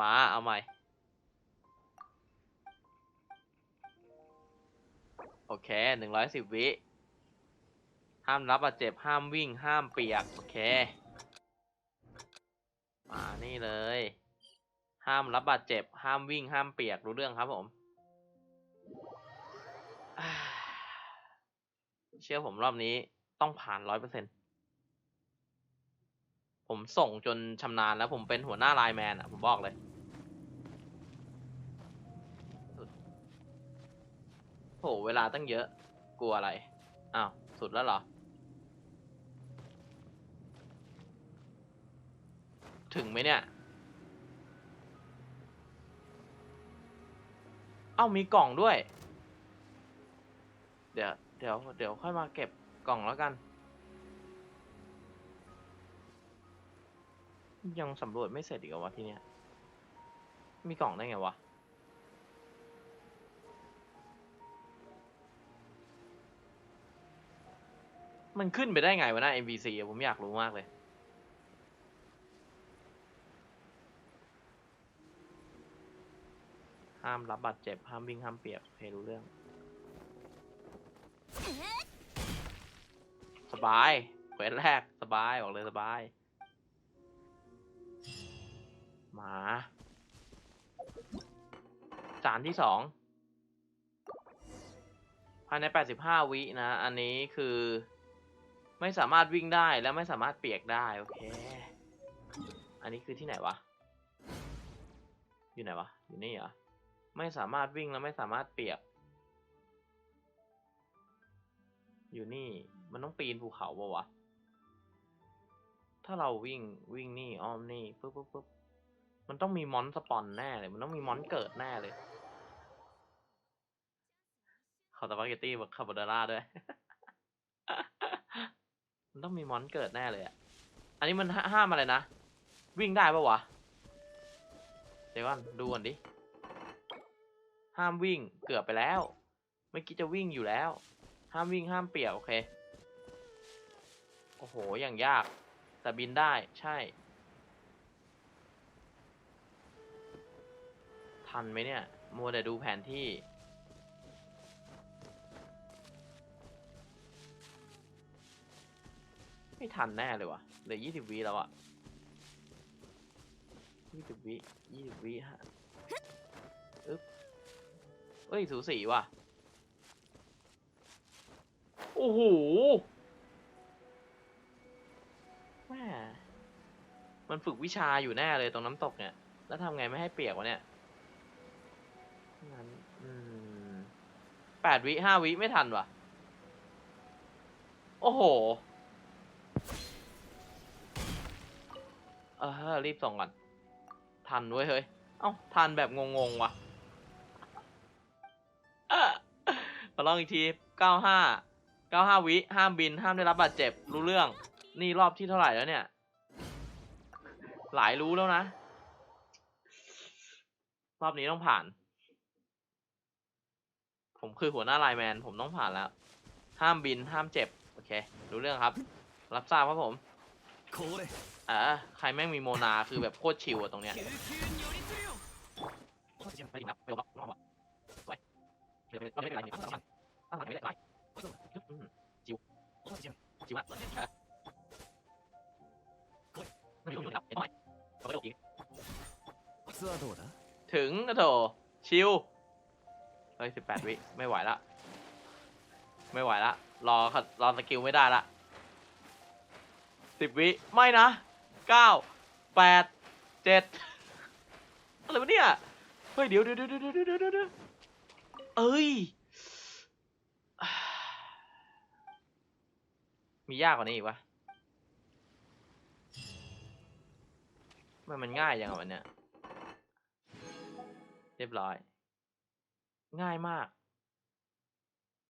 มาเอาใหม่ โอเคหนึ่งร้อยสิบวิ ห้ามรับบาดเจ็บ ห้ามวิ่ง ห้ามเปียก โอเค มานี่เลย ห้ามรับบาดเจ็บ ห้ามวิ่ง ห้ามเปียก รู้เรื่องครับผม เชื่อผมรอบนี้ต้องผ่านร้อยเปอร์เซ็นต์ผมส่งจนชำนาญแล้วผมเป็นหัวหน้าไลน์แมนอะ ผมบอกเลย เวลาตั้งเยอะ กลัวอะไร อ้าว สุดแล้วเหรอ ถึงไหมเนี่ย เอ้ามีกล่องด้วย เดี๋ยว เดี๋ยว เดี๋ยวค่อยมาเก็บกล่องแล้วกัน ยังสำรวจไม่เสร็จอีกเหรอวะที่เนี้ย มีกล่องได้ไงวะ มันขึ้นไปได้ไงวะหน้า MVC อะผมอยากรู้มากเลย ห้ามรับบาดเจ็บ ห้ามวิ่ง ห้ามเปียกโอเครู้เรื่อง สบายเควสแรก สบาย บอกเลยสบายมาจานที่สอง ภายใน 85 วินะ อันนี้คือ ไม่สามารถวิ่งได้และไม่สามารถเปียกได้ โอเค อันนี้คือที่ไหนวะ อยู่ไหนวะ อยู่นี่เหรอ ไม่สามารถวิ่งและไม่สามารถเปียก อยู่นี่ มันต้องปีนภูเขาปะวะ ถ้าเราวิ่งวิ่งนี่อ้อมนี่ปุ๊บปุ๊บปุ๊บมันต้องมีมอนสปอนแน่เลย มันต้องมีมอนเกิดแน่เลย ขอสปาเกตตี้คาโบนาร่าด้วย มันต้องมีมอนเกิดแน่เลยอะอันนี้มันห้าห้ามอะไรนะ วิ่งได้ปะวะ เดี๋ยวก่อนดูก่อนดิ ห้ามวิ่งเกือบไปแล้ว เมื่อกี้จะวิ่งอยู่แล้ว ห้ามวิ่งห้ามเปียกโอเค โอ้โห อย่างยาก แต่บินได้ใช่ ทันไหมเนี่ย มัวแต่ดูแผนที่ ไม่ทันแน่เลยวะเหลือยี่สิบวิแล้วอะยี่สิบวิยี่สิบวิฮะอึ๊บเอ้ย สูสีว่ะ โอ้โหแม่มันฝึกวิชาอยู่แน่เลยตรงน้ำตกเนี่ย แล้วทำไงไม่ให้เปียกวะเนี่ยงั้นอืมแปดวิห้าวิไม่ทันว่ะ โอ้โห เออรีบส่งก่อน ทันเว้ยเฮ้ย เอ้าทันแบบงงๆว่ะมาลองอีกทีเก้าห้าเก้าห้าวิ ห้ามบิน ห้ามได้รับบาดเจ็บ รู้เรื่อง นี่รอบที่เท่าไหร่แล้วเนี่ย หลายรู้แล้วนะ รอบนี้ต้องผ่าน ผมคือหัวหน้าไลน์แมน ผมต้องผ่านแล้ว ห้ามบิน ห้ามเจ็บ โอเค รู้เรื่องครับ รับทราบครับผมこれ อ่าใครแม่งมีโมนาคือแบบโคตรชิวอะตรงเนี้ยจิวจิวถึงนะโถชิวเฮ้ยสิบแปดวิ ไม่ไหวละ ไม่ไหวละ รอรอสกิลไม่ได้ละ สิบวิไม่นะเก้าแปดเจ็ดอะไรวะเนี่ย เฮ้ยเดี๋ยวเดี๋ยวเดี๋ยวเดี๋ยวเดี๋ยวเดี๋ยวเดี๋ยวเอ้ย มียากกว่านี้อีกวะมันมันง่ายยังไงวันเนี้ยเรียบร้อย ง่ายมาก